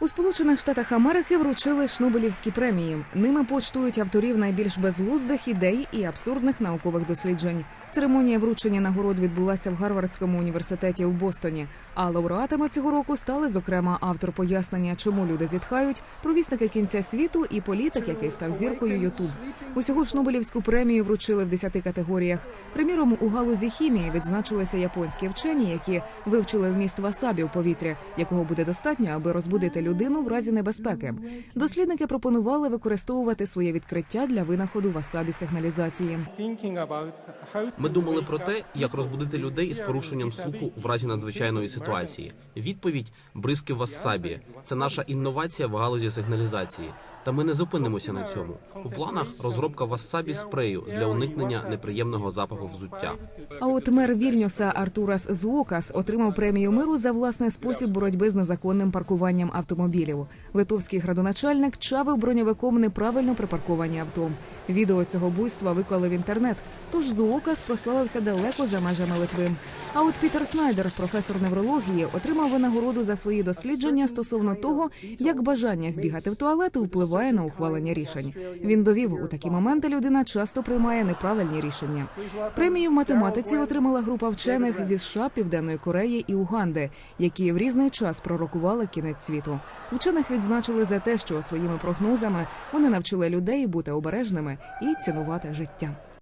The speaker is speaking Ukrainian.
У Сполучених Штатах Америки вручили Шнобелівські премії. Ними почтують авторів найбільш безглуздих ідей і абсурдних наукових досліджень. Церемонія вручення нагород відбулася в Гарвардському університеті у Бостоні. А лауреатами цього року стали, зокрема, автор пояснення, чому люди зітхають, провісники кінця світу і політик, який став зіркою Ютуб. Усього Шнобелівську премію вручили в 10 категоріях. Приміром, у галузі хімії відзначилися японські вчені, які вивчили вміст васабі в повітрі, якого буде достатньо, аби розбудити людину в разі небезпеки. Дослідники пропонували використовувати своє відкриття для винаходу васабі сигналізації. Ми думали про те, як розбудити людей із порушенням слуху в разі надзвичайної ситуації. Відповідь бризки вассабі. Це наша інновація в галузі сигналізації. Та ми не зупинимося на цьому. В планах розробка васабі спрею для уникнення неприємного запаху взуття. А от мер Вільнюса Артурас Зуокас отримав премію миру за власний спосіб боротьби з незаконним паркуванням автомобілів. Литовський градоначальник чавив броньовиком неправильно припарковані авто. Відео цього буйства виклали в інтернет. Тож Зуокас прославився далеко за межами Литви. А от Пітер Снайдер, професор неврології, отримав винагороду за свої дослідження стосовно того, як бажання збігати в туалет впливає на ухвалення рішень. Він довів, у такі моменти людина часто приймає неправильні рішення. Премію в математиці отримала група вчених зі США, Південної Кореї і Уганди, які в різний час пророкували кінець світу. Вчених відзначили за те, що своїми прогнозами вони навчили людей бути обережними і цінувати життя.